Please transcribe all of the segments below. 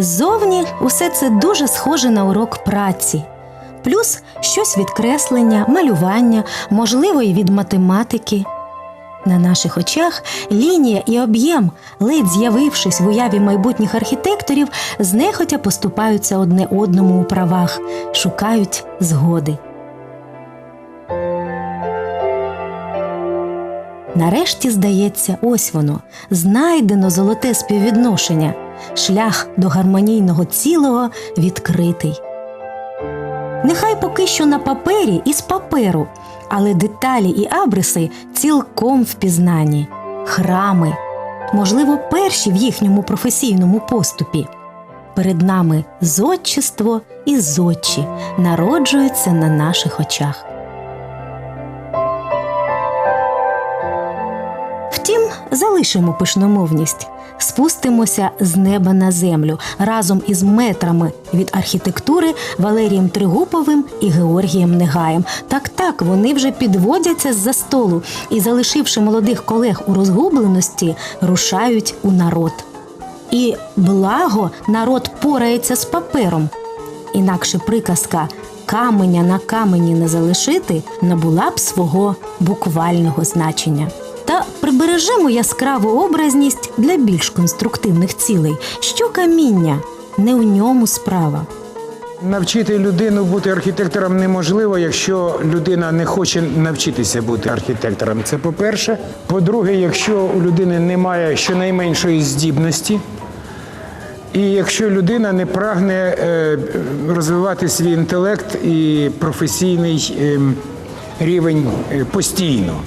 Ззовні усе це дуже схоже на урок праці. Плюс щось від креслення, малювання, можливо, і від математики. На наших очах лінія і об'єм, ледь з'явившись в уяві майбутніх архітекторів, знехотя поступаються одне одному у правах, шукають згоди. Нарешті, здається, ось воно знайдено золоте співвідношення, шлях до гармонійного цілого відкритий. Нехай поки що на папері і з паперу, але деталі і абриси цілком впізнані, храми, можливо, перші в їхньому професійному поступі. Перед нами зодчество і зодчі народжуються на наших очах. Втім, залишимо пишномовність, спустимося з неба на землю разом із метрами від архітектури Валерієм Тригуповим і Георгієм Негаєм. Так, так, вони вже підводяться з-за столу і, залишивши молодих колег у розгубленості, рушають у народ. І благо народ порається з папером. Інакше приказка каменя на камені не залишити набула б свого буквального значення. Та прибережемо яскраву образність для більш конструктивних цілей, що каміння не у ньому справа. Навчити людину бути архітектором неможливо, якщо людина не хоче навчитися бути архітектором. Це по-перше. По-друге, якщо у людини немає щонайменшої здібності, і якщо людина не прагне е, розвивати свій інтелект і професійний ем, рівень е, постійно.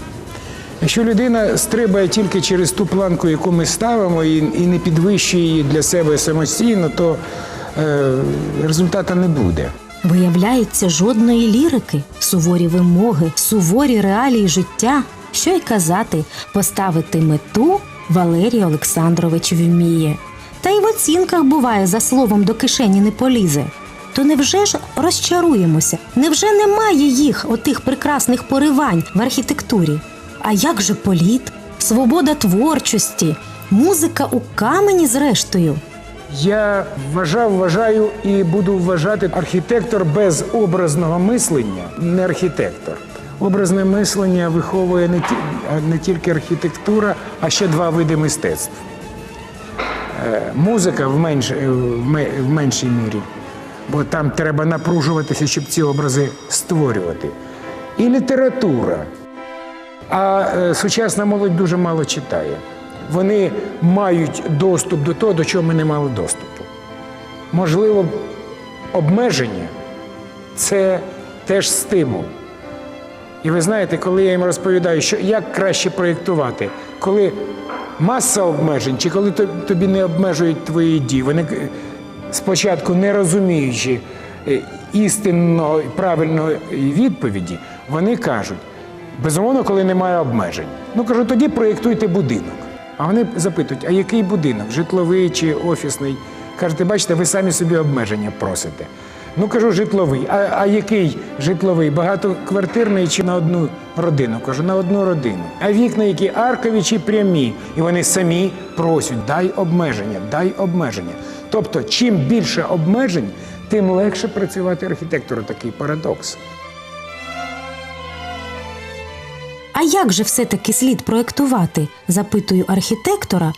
Якщо людина стрибає тільки через ту планку, яку ми ставимо, і, і не підвищує її для себе самостійно, то е, результату не буде. Виявляється, жодної лірики, суворі вимоги, суворі реалії життя, що й казати, поставити мету Валерій Олександрович вміє. Та й в оцінках буває за словом до кишені не полізе. То невже ж розчаруємося? Невже немає їх, отих прекрасних поривань в архітектурі? А як же політ, свобода творчості, музика у камені, зрештою? Я вважав, вважаю і буду вважати архітектор без образного мислення не архітектор. Образне мислення виховує не, ті, не тільки архітектура, а ще два види мистецтв. Е, Музика в, менш, е, в ме- в меншій мірі, бо там треба напружуватися, щоб ці образи створювати. І література. А е, сучасна молодь дуже мало читає. Вони мають доступ до того, до чого ми не мали доступу. Можливо, обмеження це теж стимул. І ви знаєте, коли я їм розповідаю, що як краще проєктувати, коли маса обмежень, чи коли тобі не обмежують твої дії, вони е, спочатку не розуміючи е, істинної правильної відповіді, вони кажуть, безумовно, коли немає обмежень. Ну кажу, тоді проєктуйте будинок. А вони запитують, а який будинок? Житловий чи офісний? Кажете, бачите, ви самі собі обмеження просите. Ну кажу, житловий. А, а який житловий? Багатоквартирний чи на одну родину? Кажу, на одну родину. А вікна, які аркові чи прямі, і вони самі просять, дай обмеження, дай обмеження. Тобто, чим більше обмежень, тим легше працювати архітектору. Такий парадокс. А як же все-таки слід проектувати? запитую архітектора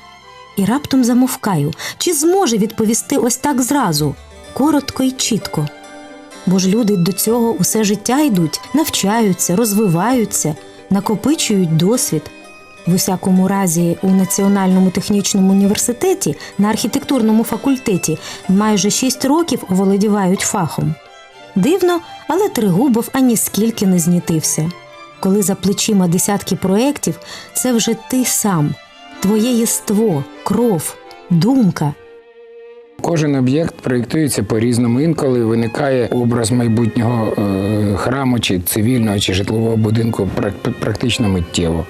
і раптом замовкаю, чи зможе відповісти ось так зразу, коротко і чітко. Бо ж люди до цього усе життя йдуть, навчаються, розвиваються, накопичують досвід. В усякому разі, у Національному технічному університеті на архітектурному факультеті майже 6 років оволодівають фахом. Дивно, але Тригубов ані скільки не знітився. Коли за плечима десятки проєктів, це вже ти сам, твоє єство, кров, думка. Кожен об'єкт проєктується по-різному. Інколи виникає образ майбутнього е, храму, чи цивільного, чи житлового будинку прак- практично миттєво.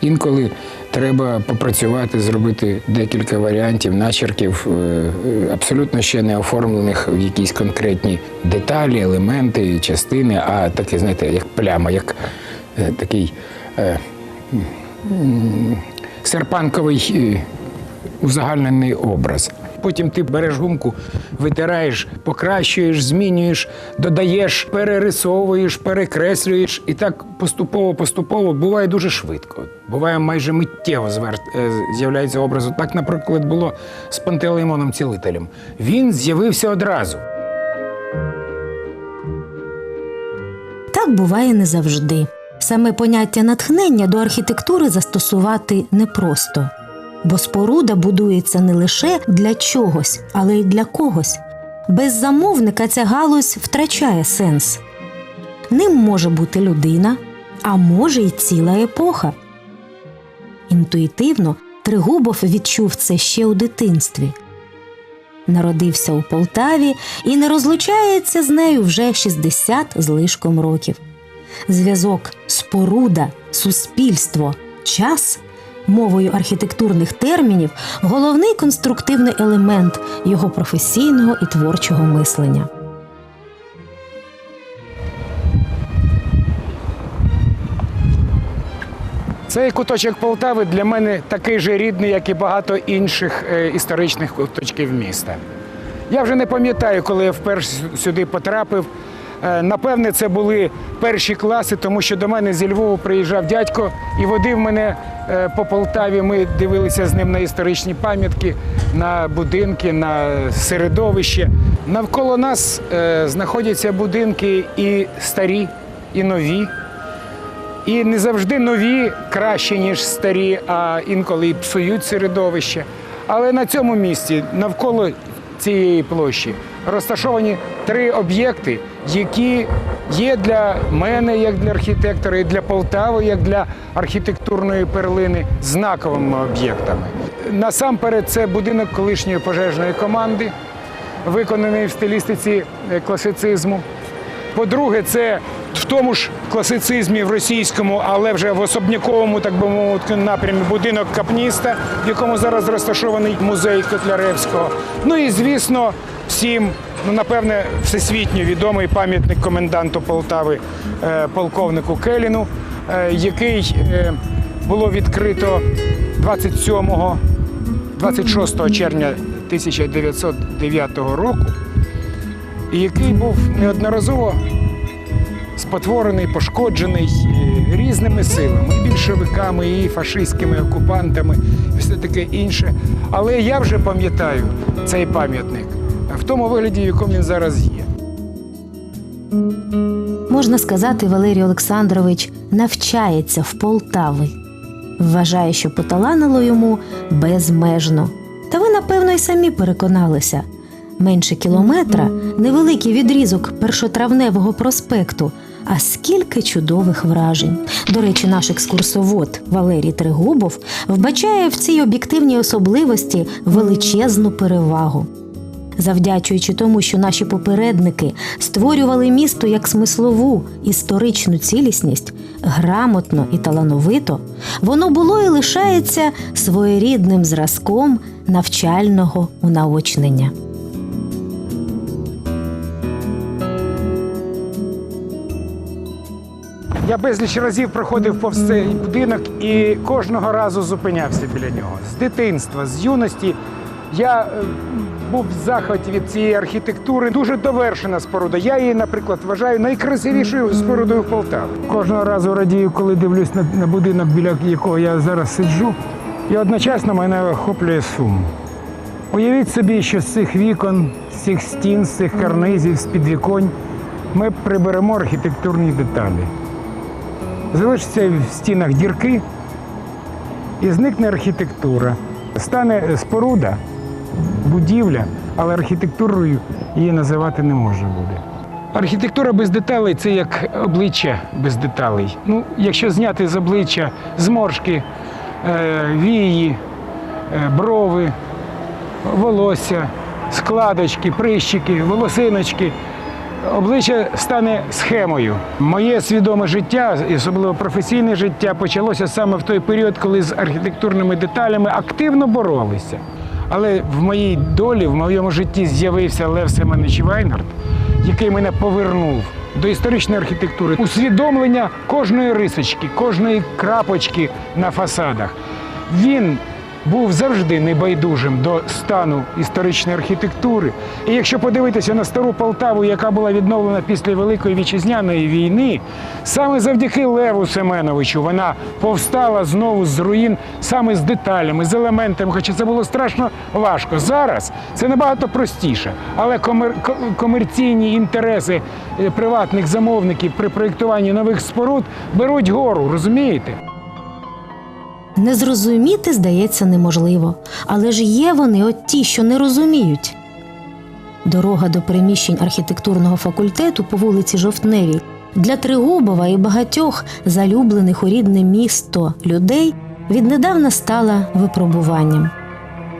Інколи треба попрацювати, зробити декілька варіантів, начерків, е, е, абсолютно ще не оформлених в якісь конкретні деталі, елементи, частини, а таке, знаєте, як пляма, як такий е, серпанковий е, узагальнений образ. потім ти береш гумку, витираєш, покращуєш, змінюєш, додаєш, перерисовуєш, перекреслюєш. І так поступово-поступово буває дуже швидко. Буває майже миттєво е, з'являється образ. Так, наприклад, було з Пантелеймоном Цілителем. Він з'явився одразу. Так буває не завжди. Саме поняття натхнення до архітектури застосувати непросто, бо споруда будується не лише для чогось, але й для когось. Без замовника ця галузь втрачає сенс. Ним може бути людина, а може й ціла епоха. Інтуїтивно Тригубов відчув це ще у дитинстві. Народився у Полтаві і не розлучається з нею вже 60 з лишком років. Зв'язок споруда, суспільство, час мовою архітектурних термінів головний конструктивний елемент його професійного і творчого мислення. Цей куточок Полтави для мене такий же рідний, як і багато інших е, історичних куточків міста. Я вже не пам'ятаю, коли я вперше сюди потрапив. Е, Напевне, це були перші класи, тому що до мене зі Львова приїжджав дядько і водив мене е, по Полтаві. Ми дивилися з ним на історичні пам'ятки, на будинки, на середовище. Навколо нас е, знаходяться будинки і старі, і нові. І не завжди нові краще, ніж старі, а інколи і псують середовище. Але на цьому місці, навколо цієї площі, розташовані три об'єкти, які є для мене, як для архітектора, і для Полтави, як для архітектурної перлини, знаковими об'єктами. Насамперед, це будинок колишньої пожежної команди, виконаний в стилістиці е, класицизму. По-друге, це в тому ж класицизмі в російському, але вже в особняковому, так би мовити, напрямі будинок капніста, в якому зараз розташований музей Котляревського. Ну і звісно, всім, ну напевне, всесвітньо відомий пам'ятник коменданту Полтави е, полковнику Келіну, е, який е, було відкрито 27 26 червня 1909 року і який був неодноразово спотворений, пошкоджений е, різними силами, і більшовиками, і фашистськими окупантами, і все таке інше. Але я вже пам'ятаю цей пам'ятник в тому вигляді, в якому він зараз є. Можна сказати, Валерій Олександрович навчається в Полтави. Вважає, що поталанило йому безмежно. Та ви, напевно, й самі переконалися. Менше кілометра невеликий відрізок першотравневого проспекту. А скільки чудових вражень. До речі, наш екскурсовод Валерій Тригубов вбачає в цій об'єктивній особливості величезну перевагу. Завдячуючи тому, що наші попередники створювали місто як смислову історичну цілісність, грамотно і талановито, воно було і лишається своєрідним зразком навчального унаочнення. Я безліч разів проходив повз цей будинок і кожного разу зупинявся біля нього. З дитинства, з юності я е, був в захваті від цієї архітектури. Дуже довершена споруда. Я її, наприклад, вважаю найкрасивішою спорудою в Полтаві. Кожного разу радію, коли дивлюсь на, на будинок, біля якого я зараз сиджу, і одночасно мене охоплює сум. Уявіть собі, що з цих вікон, з цих стін, з цих карнизів, з підвіконь ми приберемо архітектурні деталі. Залишаться в стінах дірки і зникне архітектура. Стане споруда, будівля, але архітектурою її називати не можна буде. Архітектура без деталей це як обличчя без деталей. Ну, якщо зняти з обличчя зморшки, е, вії, е, брови, волосся, складочки, прищики, волосиночки. Обличчя стане схемою. Моє свідоме життя, і особливо професійне життя, почалося саме в той період, коли з архітектурними деталями активно боролися. Але в моїй долі, в моєму житті з'явився Лев Семенович Вайнард, який мене повернув до історичної архітектури, усвідомлення кожної рисочки, кожної крапочки на фасадах. Він був завжди небайдужим до стану історичної архітектури. І якщо подивитися на стару Полтаву, яка була відновлена після Великої вітчизняної війни, саме завдяки Леву Семеновичу вона повстала знову з руїн саме з деталями, з елементами, хоча це було страшно важко. Зараз це набагато простіше, але комер- комерційні інтереси е, приватних замовників при проєктуванні нових споруд беруть гору, розумієте? Не зрозуміти, здається, неможливо. Але ж є вони от ті, що не розуміють. Дорога до приміщень архітектурного факультету по вулиці Жовтневій для Тригубова і багатьох залюблених у рідне місто людей віднедавна стала випробуванням.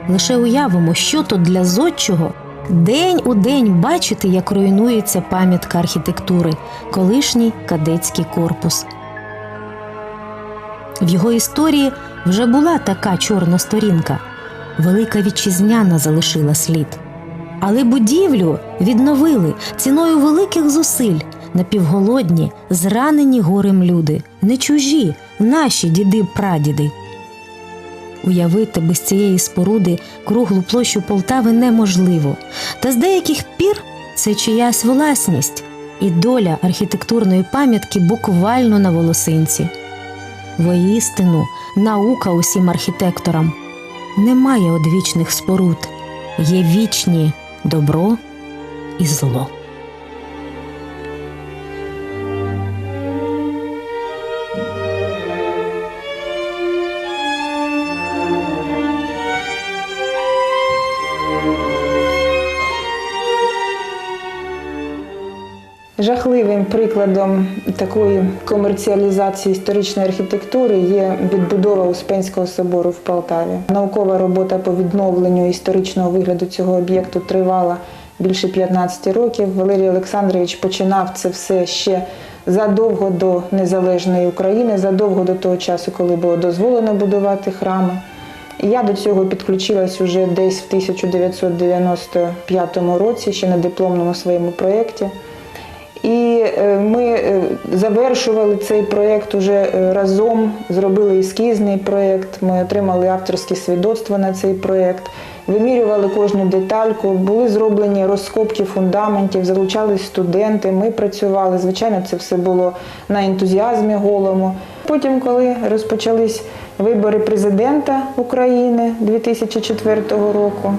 Лише уявимо, що то для зодчого день у день бачити, як руйнується пам'ятка архітектури, колишній кадетський корпус. В його історії вже була така чорна сторінка. Велика вітчизняна залишила слід. Але будівлю відновили ціною великих зусиль напівголодні, зранені горем люди, не чужі, наші діди-прадіди. Уявити без цієї споруди круглу площу Полтави неможливо, та з деяких пір це чиясь власність і доля архітектурної пам'ятки буквально на волосинці. Воістину, наука усім архітекторам. Немає одвічних споруд, є вічні добро і зло. Прикладом такої комерціалізації історичної архітектури є відбудова Успенського собору в Полтаві. Наукова робота по відновленню історичного вигляду цього об'єкту тривала більше 15 років. Валерій Олександрович починав це все ще задовго до незалежної України, задовго до того часу, коли було дозволено будувати храми. Я до цього підключилась уже десь в 1995 році, ще на дипломному своєму проєкті. І е, ми е, завершували цей проєкт уже е, разом, зробили ескізний проєкт, ми отримали авторське свідоцтво на цей проєкт, вимірювали кожну детальку, були зроблені розкопки фундаментів, залучались студенти, ми працювали. Звичайно, це все було на ентузіазмі голому. Потім, коли розпочались вибори президента України 2004 року,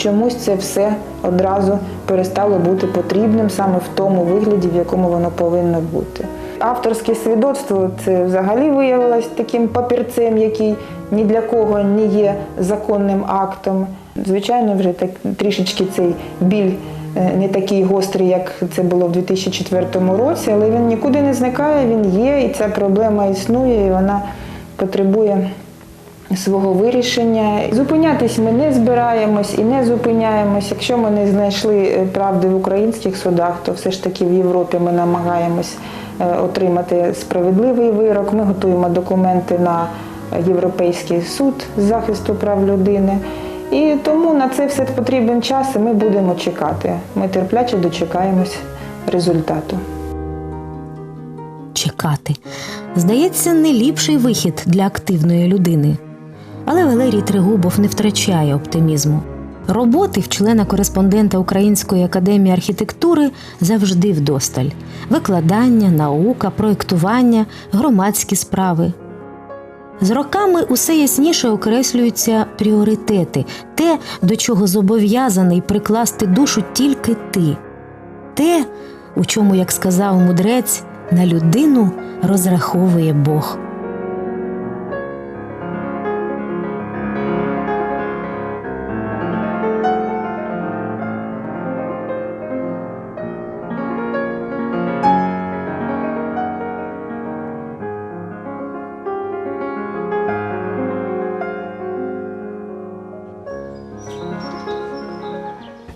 чомусь це все одразу перестало бути потрібним саме в тому вигляді, в якому воно повинно бути. Авторське свідоцтво це взагалі виявилось таким папірцем, який ні для кого не є законним актом. Звичайно, вже так трішечки цей біль е, не такий гострий, як це було в 2004 році, але він нікуди не зникає, він є, і ця проблема існує, і вона потребує свого вирішення. Зупинятись ми не збираємось і не зупиняємось. Якщо ми не знайшли е, правди в українських судах, то все ж таки в Європі ми намагаємось е, отримати справедливий вирок. Ми готуємо документи на Європейський суд з захисту прав людини. І тому на це все потрібен час, і ми будемо чекати. Ми терпляче дочекаємось результату. чекати. Здається, не ліпший вихід для активної людини. Але Валерій Тригубов не втрачає оптимізму. Роботи в члена-кореспондента Української академії архітектури завжди вдосталь: викладання, наука, проєктування, громадські справи. З роками усе ясніше окреслюються пріоритети, те, до чого зобов'язаний прикласти душу тільки ти, те, у чому, як сказав мудрець, на людину розраховує Бог.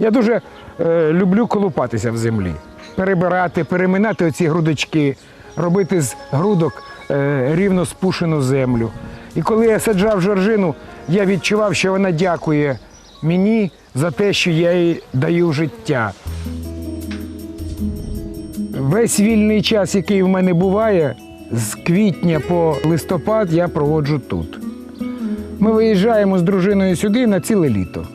Я дуже е, люблю колупатися в землі, перебирати, переминати оці грудочки, робити з грудок е, рівно спушену землю. І коли я саджав жоржину, я відчував, що вона дякує мені за те, що я їй даю життя. Весь вільний час, який в мене буває, з квітня по листопад я проводжу тут. Ми виїжджаємо з дружиною сюди на ціле літо.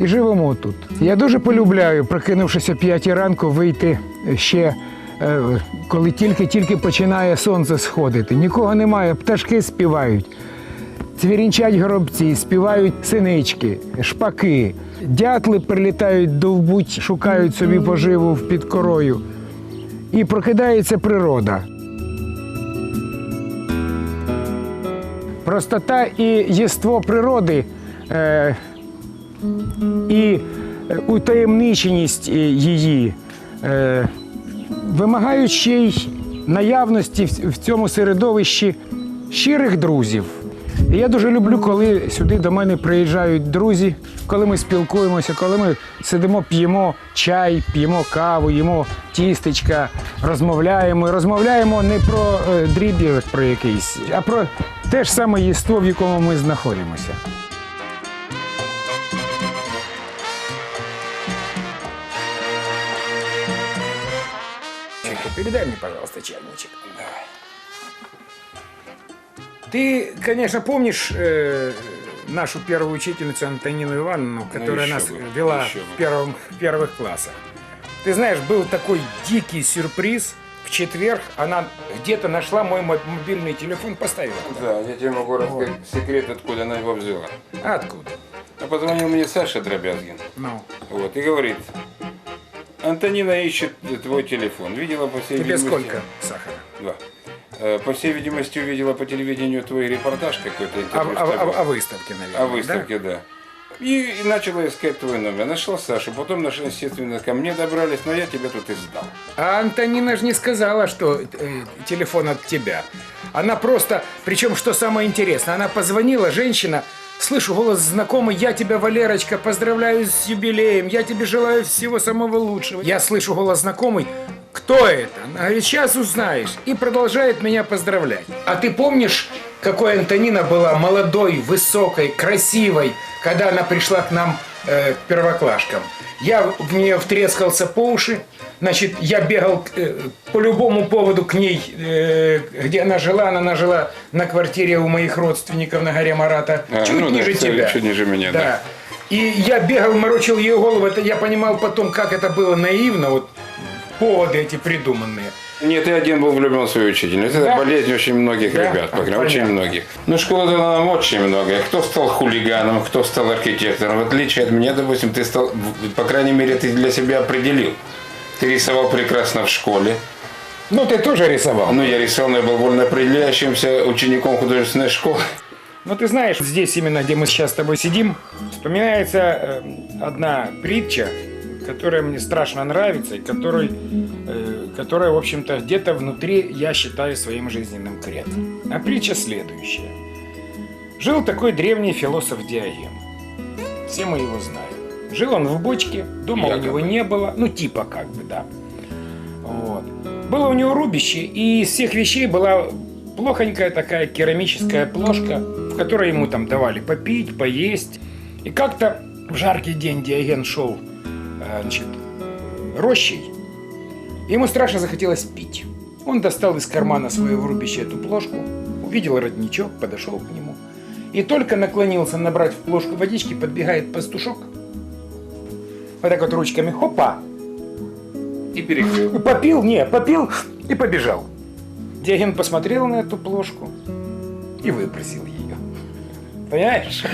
І живемо тут. Я дуже полюбляю, прокинувшись о п'ятій ранку, вийти ще, е, коли тільки-тільки починає сонце сходити. Нікого немає, пташки співають. Цвірінчать горобці, співають синички, шпаки, дятли прилітають довбуть, шукають собі поживу під корою. І прокидається природа. Простота і єство природи е, і е, утаємниченість е, її е, вимагають ще й наявності в- цьому середовищі щирих друзів. Я дуже люблю, коли сюди до мене приїжджають друзі, коли ми спілкуємося, коли ми сидимо, п'ємо чай, п'ємо каву, їмо тістечка, розмовляємо. Розмовляємо не про дріб'язок про якийсь, а про те ж саме єство, в якому ми знаходимося. Передай мне, пожалуйста, чайничек. Ты, конечно, помнишь э, нашу первую учительницу Антонину Ивановну, которая еще нас бы, вела в, первом, в первых классах. Ты знаешь, был такой дикий сюрприз. В четверг она где-то нашла мой мо- мобильный телефон, поставила туда. Да, я тебе могу рассказать секрет, откуда она его взяла. Откуда? А позвонил мне Саша Дробязгин. Ну, Вот, и говорит, Антонина ищет твой телефон. Видела по всей тебе видимости... сколько сахара? Два. Э, По всей видимости, увидела по телевидению твой репортаж какой-то. О, о- о- выставке, наверное. О выставке, да. И, и начала искать твой номер. Нашла Сашу, потом нашла, естественно, ко мне добрались, но я тебя тут и сдал. А Антонина же не сказала, что э, телефон от тебя. Она просто, причем, что самое интересное, она позвонила, женщина, слышу голос знакомый, я тебя, Валерочка, поздравляю с юбилеем, я тебе желаю всего самого лучшего. Я слышу голос знакомый, кто это? Она говорит, сейчас узнаешь. И продолжает меня поздравлять. А ты помнишь, какой Антонина была молодой, высокой, красивой, когда она пришла к нам э, к первоклашкам? Я в нее втрескался по уши, Значит, я бегал э, по любому поводу к ней, э, где она жила. Она жила на квартире у моих родственников на горе Марата. А, чуть ну да, ниже кстати, тебя. чуть ниже меня, да. И я бегал, морочил ее голову. Это я понимал потом, как это было наивно. Вот поводы эти придуманные. Нет, я один был влюблен в свою учительницу. Это Да? болезнь очень многих Да? ребят, А, по крайней- очень многих. Ну, школа дала нам очень многое. Кто стал хулиганом, кто стал архитектором. В отличие от меня, допустим, ты стал, по крайней мере, ты для себя определил. Ты рисовал прекрасно в школе. Ну, ты тоже рисовал. Ну, я рисовал, но я был больно определяющимся учеником художественной школы. Ну, ты знаешь, здесь именно, где мы сейчас с тобой сидим, вспоминается э, одна притча, которая мне страшно нравится, и которой, э, которая, в общем-то, где-то внутри я считаю своим жизненным кредо. А притча следующая. Жил такой древний философ Диоген. Все мы его знаем. Жил он в бочке, дома у Якобы. него не было, ну типа как бы, да. Вот. Было у него рубище, и из всех вещей была плохонькая такая керамическая плошка, в которой ему там давали попить, поесть. И как-то в жаркий день Диоген шел значит, рощей, ему страшно захотелось пить. Он достал из кармана своего рубища эту плошку, увидел родничок, подошел к нему. И только наклонился набрать в плошку водички, подбегает пастушок. Вот так вот ручками, хопа, И перекрыл. попил, не, попил и побежал. Диоген посмотрел на эту плошку и выбросил. Понимаешь?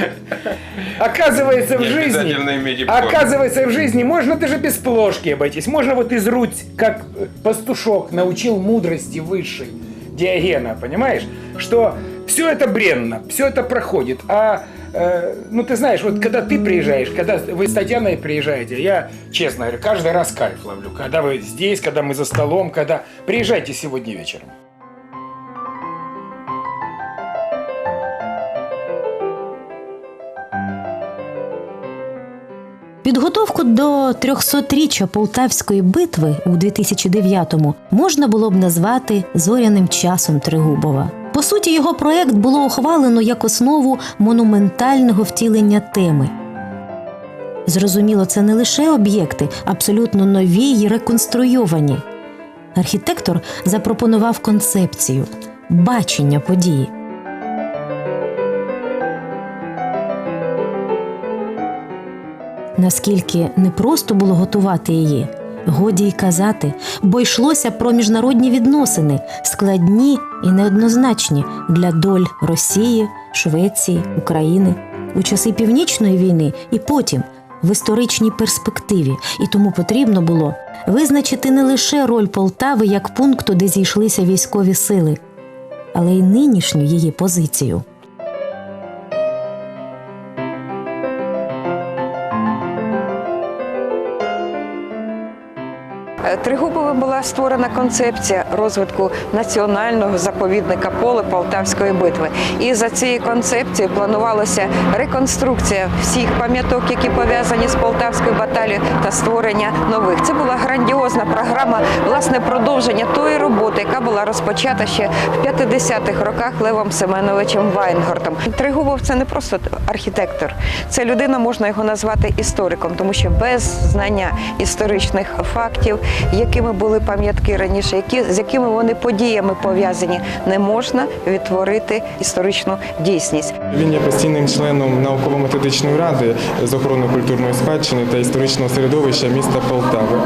Оказывается, в жизни... Оказывается, в жизни можно даже без плошки обойтись. Можно вот из руть, как э, пастушок научил мудрости высшей Диогена, понимаешь? Что все это бренно, все это проходит. А, э, ну ты знаешь, вот когда ты приезжаешь, когда вы с Татьяной приезжаете, я, честно говорю, каждый раз кайф ловлю. Когда вы здесь, когда мы за столом, когда... Приезжайте сегодня вечером. Підготовку до 300-річчя Полтавської битви у 2009-му можна було б назвати зоряним часом Тригубова. По суті, його проект було ухвалено як основу монументального втілення теми. Зрозуміло, це не лише об'єкти, абсолютно нові й реконструйовані. Архітектор запропонував концепцію бачення події. Наскільки непросто було готувати її, годі й казати, бо йшлося про міжнародні відносини, складні і неоднозначні для доль Росії, Швеції, України у часи Північної війни і потім в історичній перспективі, і тому потрібно було визначити не лише роль Полтави як пункту, де зійшлися військові сили, але й нинішню її позицію. Створена концепція розвитку національного заповідника поле Полтавської битви. І за цією концепцією планувалася реконструкція всіх пам'яток, які пов'язані з Полтавською баталією, та створення нових. Це була грандіозна програма, власне, продовження тої роботи, яка була розпочата ще в 50-х роках Левом Семеновичем Вайнгортом. Тригубов це не просто архітектор, це людина, можна його назвати істориком, тому що без знання історичних фактів, якими були пам'ятки раніше, які з якими вони подіями пов'язані, не можна відтворити історичну дійсність. Він є постійним членом науково-методичної ради з охорони культурної спадщини та історичного середовища міста Полтави.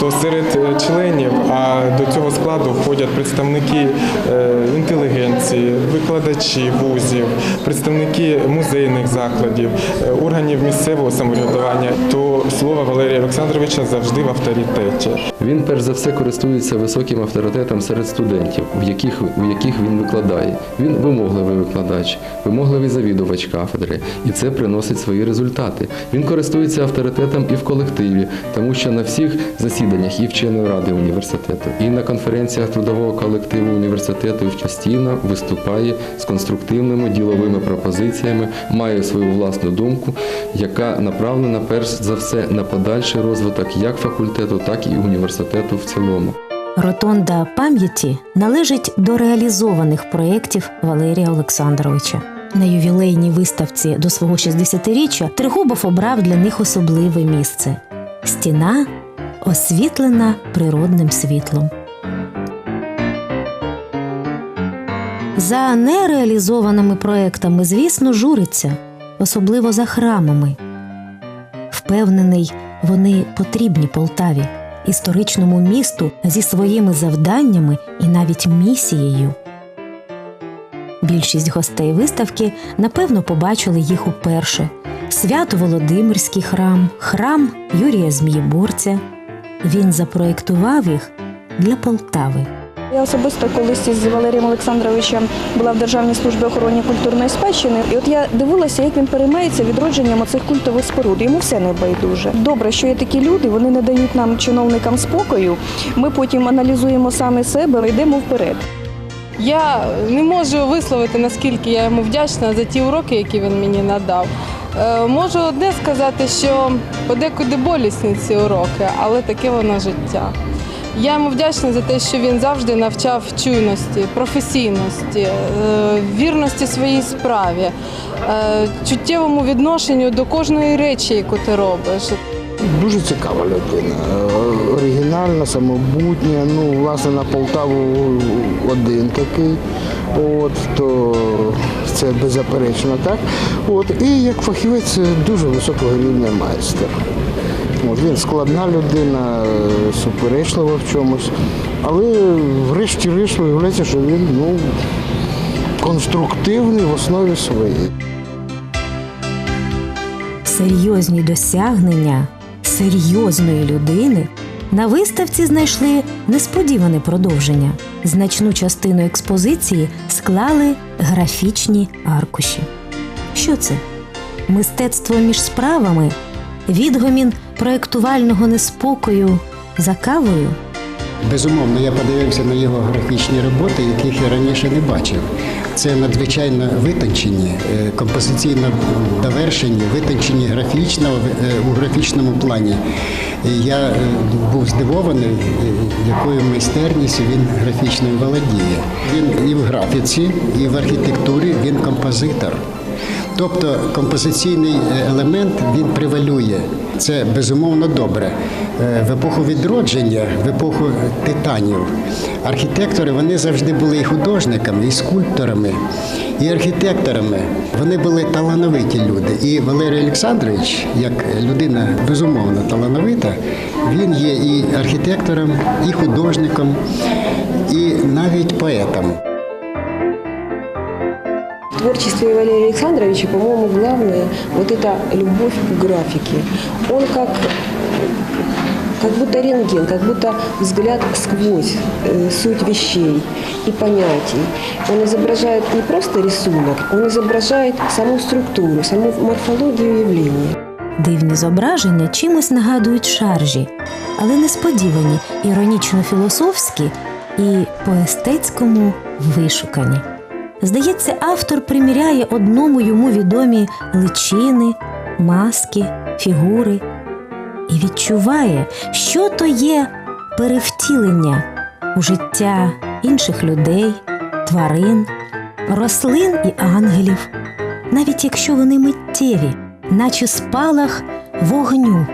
То серед е, членів, а до цього складу входять представники е, інтелігенції, викладачі вузів, представники музейних закладів, е, органів місцевого самоврядування, то слово Валерія Олександровича завжди в авторитеті. Він перш за все користується високим авторитетом серед студентів, в яких, у яких він викладає. Він вимогливий викладач, вимогливий завідувач кафедри, і це приносить свої результати. Він користується авторитетом і в колективі, тому що на всіх засіданнях і вченої ради університету, і на конференціях трудового колективу університету постійно виступає з конструктивними діловими пропозиціями, має свою власну думку, яка направлена перш за все на подальший розвиток як факультету, так і університету в цілому. Ротонда пам'яті належить до реалізованих проєктів Валерія Олександровича. На ювілейній виставці до свого 60-річчя Тригубов обрав для них особливе місце стіна, освітлена природним світлом. За нереалізованими проектами, звісно, журиться, особливо за храмами. Впевнений, вони потрібні Полтаві, історичному місту зі своїми завданнями і навіть місією. Більшість гостей виставки напевно побачили їх уперше: свято Володимирський храм, храм Юрія Змієборця. Він запроєктував їх для Полтави. Я особисто колись із Валерієм Олександровичем була в Державній службі охорони культурної спадщини. І от я дивилася, як він переймається відродженням оцих культових споруд. Йому все не байдуже. Добре, що є такі люди, вони не дають нам чиновникам спокою. Ми потім аналізуємо саме себе, йдемо вперед. Я не можу висловити, наскільки я йому вдячна за ті уроки, які він мені надав. Е, Можу одне сказати, що подекуди болісні ці уроки, але таке воно життя. Я йому вдячна за те, що він завжди навчав чуйності, професійності, е, вірності своїй справі, е, чуттєвому відношенню до кожної речі, яку ти робиш. Дуже цікава людина, Е, оригінальна, самобутня. Ну, власне, на Полтаву один такий. От, то це беззаперечно так. От, і як фахівець дуже високого рівня майстер. Він складна людина, е, суперечлива в чомусь. Але врешті-решт виявляється, що він ну, конструктивний в основі своїй. серйозні досягнення серйозної людини на виставці знайшли несподіване продовження. Значну частину експозиції склали графічні аркуші. Що це? Мистецтво між справами, відгомін проєктувального неспокою за кавою. Безумовно, я подивився на його графічні роботи, яких я раніше не бачив. Це надзвичайно витончені, е, композиційно довершені, витончені графічно е, у графічному плані. Я е, був здивований, якою майстерністю він графічною володіє. Він і в графіці, і в архітектурі він композитор. Тобто композиційний е, елемент він превалює. Це безумовно добре. Е, В епоху відродження, в епоху титанів, архітектори вони завжди були і художниками, і скульпторами, і архітекторами. Вони були талановиті люди. І Валерій Олександрович, як людина безумовно талановита, він є і архітектором, і художником, і навіть поетом. Творчестве Валерия Александровича, по-моему, главное вот эта любовь к графике. Он как, как будто рентген, как будто взгляд сквозь э, суть вещей и понятий. Он изображает не просто рисунок, он изображает саму структуру, саму морфологию явления. Дивні зображення чимось нагадують шаржі, але несподівані, іронічно-філософські і по-естетському вишукані. Здається, автор приміряє одному йому відомі личини, маски, фігури і відчуває, що то є перевтілення у життя інших людей, тварин, рослин і ангелів, навіть якщо вони миттєві, наче спалах вогню